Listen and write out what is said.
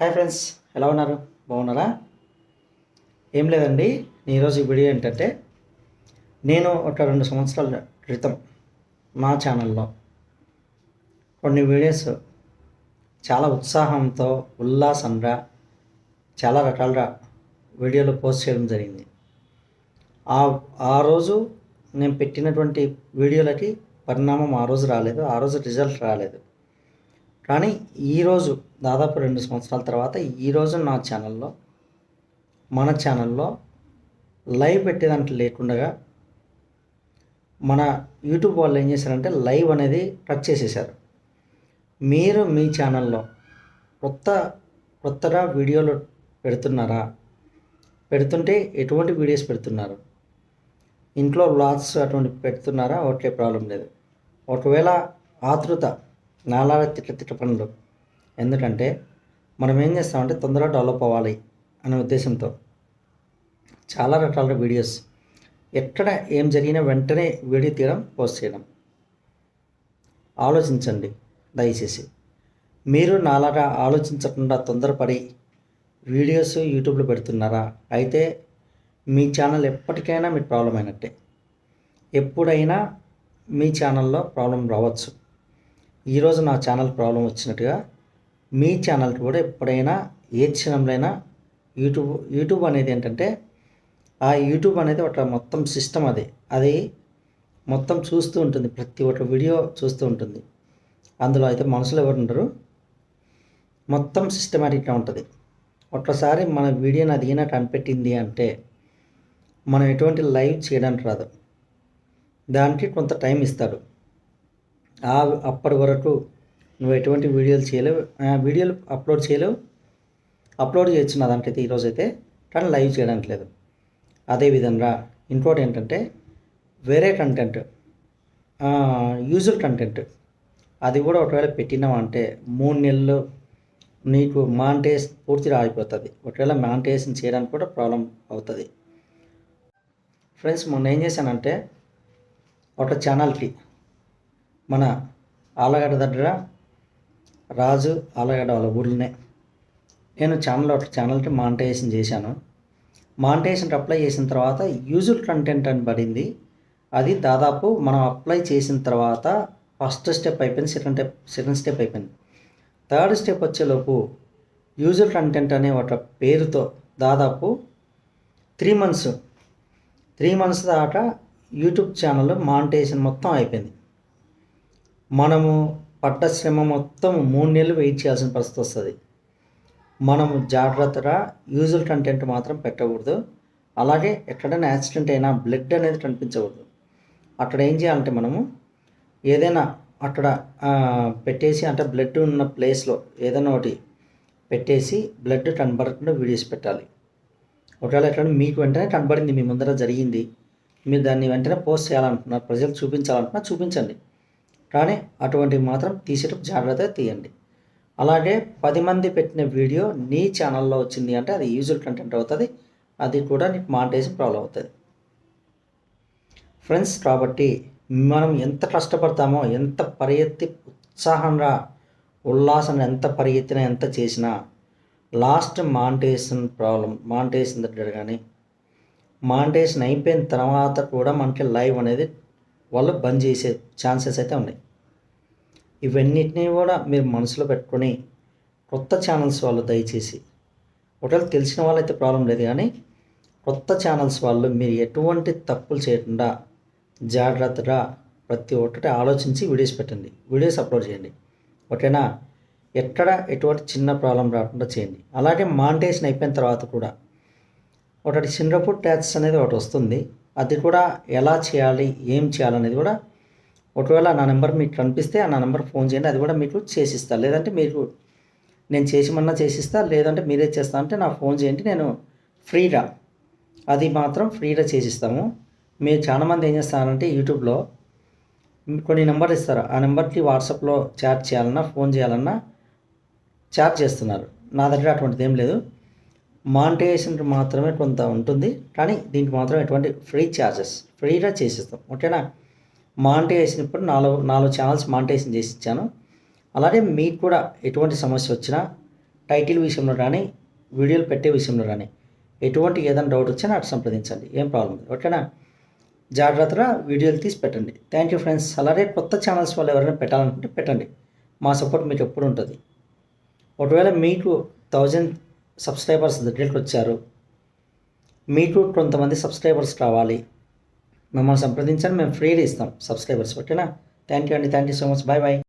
Hi friends ఎలా ఉన్నారు? బాగున్నారా? ఏం లేదండి ఈరోజు ఈ వీడియో ఏంటంటే నేను ఒక రెండు సంవత్సరాల క్రితం మా ఛానల్లో కొన్ని వీడియోస్ చాలా ఉత్సాహంతో ఉల్లాసంగా చాలా రకాలుగా వీడియోలు పోస్ట్ చేయడం జరిగింది. ఆ ఆ రోజు నేను పెట్టినటువంటి వీడియోలకి పరిణామం ఆ రోజు రాలేదు ఆ రోజు రిజల్ట్ రాలేదు. కానీ ఈరోజు దాదాపు రెండు సంవత్సరాల తర్వాత ఈరోజు నా ఛానల్లో మన ఛానల్లో లైవ్ పెట్టేదానికి లేకుండా మన యూట్యూబ్ వాళ్ళు ఏం చేశారంటే లైవ్ అనేది కట్ చేసేసారు. మీరు మీ ఛానల్లో కొత్త కొత్తగా వీడియోలు పెడుతున్నారా? పెడుతుంటే ఎటువంటి వీడియోస్ పెడుతున్నారు? ఇంట్లో వ్లాగ్స్ అటువంటి పెడుతున్నారా? ఓకే ప్రాబ్లం లేదు. ఒకవేళ ఆతృత నాలాగా తిట్ల తిట్ల పనులు ఎందుకంటే మనం ఏం చేస్తామంటే తొందరగా డెవలప్ అవ్వాలి అనే ఉద్దేశంతో. చాలా రకాల వీడియోస్. ఎక్కడ ఏం జరిగినా వెంటనే వీడియో తీయడం పోస్ట్ చేయడం. ఆలోచించండి దయచేసి. మీరు నాలాగా ఆలోచించకుండా తొందరపడి వీడియోస్ యూట్యూబ్లో పెడుతున్నారా? అయితే మీ ఛానల్ ఎప్పటికైనా మీకు ప్రాబ్లం అయినట్టే. ఎప్పుడైనా మీ ఛానల్లో ప్రాబ్లం రావచ్చు. ఈరోజు నా ఛానల్ ప్రాబ్లం వచ్చినట్టుగా మీ ఛానల్కి కూడా ఎప్పుడైనా ఏ క్షణంలోనైనా యూట్యూబ్ యూట్యూబ్ అనేది ఏంటంటే ఆ యూట్యూబ్ అనేది ఒక మొత్తం సిస్టమ్ అది. అది మొత్తం చూస్తూ ఉంటుంది. ప్రతి ఒక్క వీడియో చూస్తూ ఉంటుంది. అందులో అయితే మనుషులు ఎవరు ఉండరు. మొత్తం సిస్టమేటిక్గా ఉంటుంది. ఒక్కసారి మన వీడియోని అది ఈయన కనిపెట్టింది అంటే మనం ఎటువంటి లైవ్ చేయడానికి రాదు. దానికి కొంత టైం ఇస్తాడు. ఆ అప్పటి వరకు నువ్వు ఎటువంటి వీడియోలు చేయలేవు వీడియోలు అప్లోడ్ చేయలేవు. అప్లోడ్ చేయొచ్చు నా దానికైతే ఈరోజు అయితే కానీ లైవ్ చేయడానికి లేదు. అదేవిధంగా ఇంకోటి ఏంటంటే వేరే కంటెంట్ యూజువల్ కంటెంట్ అది కూడా ఒకవేళ పెట్టినామంటే మూడు నెలలు నీకు మాంటేస్ పూర్తిగా ఆగిపోతుంది ఒకవేళ మాంటేషన్ చేయడానికి కూడా ప్రాబ్లం అవుతుంది. ఫ్రెండ్స్ మొన్న ఏం చేశానంటే ఒక ఛానల్కి మన ఆలగడ్డ దగ్గర రాజు ఆలగడ్డ వాళ్ళ ఊళ్ళనే నేను ఛానల్ ఒక ఛానల్కి మానిటైజేషన్ చేశాను. మానిటైజేషన్ అప్లై చేసిన తర్వాత యూజువల్ కంటెంట్ అని పడింది. అది దాదాపు మనం అప్లై చేసిన తర్వాత ఫస్ట్ స్టెప్ అయిపోయింది సెకండ్ స్టెప్ సెకండ్ స్టెప్ అయిపోయింది. థర్డ్ స్టెప్ వచ్చేలోపు యూజువల్ కంటెంట్ అనే ఒక పేరుతో దాదాపు త్రీ మంత్స్ త్రీ మంత్స్ దాకా యూట్యూబ్ ఛానల్ మానిటైజేషన్ మొత్తం అయిపోయింది. మనము పడ్డ శ్రమ మొత్తం మూడు నెలలు వెయిట్ చేయాల్సిన పరిస్థితి వస్తుంది. మనము జాగ్రత్తగా యూజువల్ కంటెంట్ మాత్రం పెట్టకూడదు. అలాగే ఎక్కడైనా యాక్సిడెంట్ అయినా బ్లడ్ అనేది కనిపించకూడదు. అక్కడ ఏం చేయాలంటే మనము ఏదైనా అక్కడ పెట్టేసి అంటే బ్లడ్ ఉన్న ప్లేస్లో ఏదైనా ఒకటి పెట్టేసి బ్లడ్ కనబడకుండా వీడియోస్ పెట్టాలి. ఒకవేళ ఎక్కడ మీకు వెంటనే కనబడింది మీ ముందర జరిగింది మీరు దాన్ని వెంటనే పోస్ట్ చేయాలనుకున్నారు ప్రజలు చూపించాలనుకున్నా చూపించండి. కానీ అటువంటివి మాత్రం తీసేటప్పుడు జాగ్రత్తగా తీయండి. అలాగే పది మంది పెట్టిన వీడియో నీ ఛానల్లో వచ్చింది అంటే అది యూజువల్ కంటెంట్ అవుతుంది అది కూడా నీకు మానిటైజేషన్ ప్రాబ్లం అవుతుంది. ఫ్రెండ్స్ కాబట్టి మనం ఎంత కష్టపడతామో ఎంత పరిగెత్తి ఉత్సాహంగా ఉల్లాసంగా ఎంత పరిగెత్తినా ఎంత చేసినా లాస్ట్ మానిటైజేషన్ ప్రాబ్లం మానిటైజేషన్ దగ్గర కానీ మానిటైజేషన్ అయిపోయిన తర్వాత కూడా మనకి లైవ్ అనేది వాళ్ళు బంద్ చేసే ఛాన్సెస్ అయితే ఉన్నాయి. ఇవన్నిటినీ కూడా మీరు మనసులో పెట్టుకొని కొత్త ఛానల్స్ వాళ్ళు దయచేసి ఒకవేళ తెలిసిన వాళ్ళైతే ప్రాబ్లం లేదు కానీ కొత్త ఛానల్స్ వాళ్ళు మీరు ఎటువంటి తప్పులు చేయకుండా జాగ్రత్తగా ప్రతి ఒక్కటి ఆలోచించి వీడియోస్ పెట్టండి. వీడియోస్ అప్లోడ్ చేయండి. ఓకేనా? ఎక్కడ ఎటువంటి చిన్న ప్రాబ్లం రాకుండా చేయండి. అలాగే మాంటేషన్ అయిపోయిన తర్వాత కూడా ఒకటి సింగపూర్ ట్యాక్స్ అనేది ఒకటి వస్తుంది. అది కూడా ఎలా చేయాలి ఏం చేయాలనేది కూడా ఒకవేళ నా నెంబర్ మీకు కనిపిస్తే ఆ నా నెంబర్ ఫోన్ చేయండి అది కూడా మీకు చేసిస్తా. లేదంటే మీకు నేను చేసిమన్నా చేసిస్తా లేదంటే మీరే చేస్తా అంటే నా ఫోన్ చేయండి నేను ఫ్రీగా అది మాత్రం ఫ్రీగా చేసిస్తాము. మీరు చాలామంది ఏం చేస్తారంటే యూట్యూబ్లో కొన్ని నెంబర్ ఇస్తారు. ఆ నెంబర్కి వాట్సాప్లో చాట్ చేయాలన్నా ఫోన్ చేయాలన్నా చాట్ చేస్తున్నారు. నా దగ్గర అటువంటిది ఏం లేదు. మానిటైజేషన్కి మాత్రమే కొంత ఉంటుంది. కానీ దీనికి మాత్రం ఎటువంటి ఫ్రీ ఛార్జెస్ ఫ్రీగా చేసిస్తాం. ఓకేనా? మానిటైజేషన్ ఇప్పుడు నాలుగు నాలుగు ఛానల్స్ మానిటైజేషన్ చేసి ఇచ్చాను అలాగే మీకు కూడా ఎటువంటి సమస్య వచ్చినా టైటిల్ విషయంలో కానీ వీడియోలు పెట్టే విషయంలో కానీ ఎటువంటి ఏదైనా డౌట్ వచ్చినా అటు సంప్రదించండి. ఏం ప్రాబ్లం లేదు. ఓకేనా? జాగ్రత్తగా వీడియోలు తీసి పెట్టండి. థ్యాంక్ యూ ఫ్రెండ్స్ అలాగే కొత్త ఛానల్స్ వాళ్ళు ఎవరైనా పెట్టాలనుకుంటే పెట్టండి. మా సపోర్ట్ మీకు ఎప్పుడు ఉంటుంది. ఒకవేళ మీకు థౌజండ్ సబ్స్క్రైబర్స్ దగ్గరికి వచ్చారు. మీకు కొంతమంది సబ్స్క్రైబర్స్ కావాలి మమ్మల్ని సంప్రదించండి మేము ఫ్రీగా ఇస్తాం సబ్స్క్రైబర్స్ ఓకేనా? థ్యాంక్ యూ అండి. Thank you so much bye bye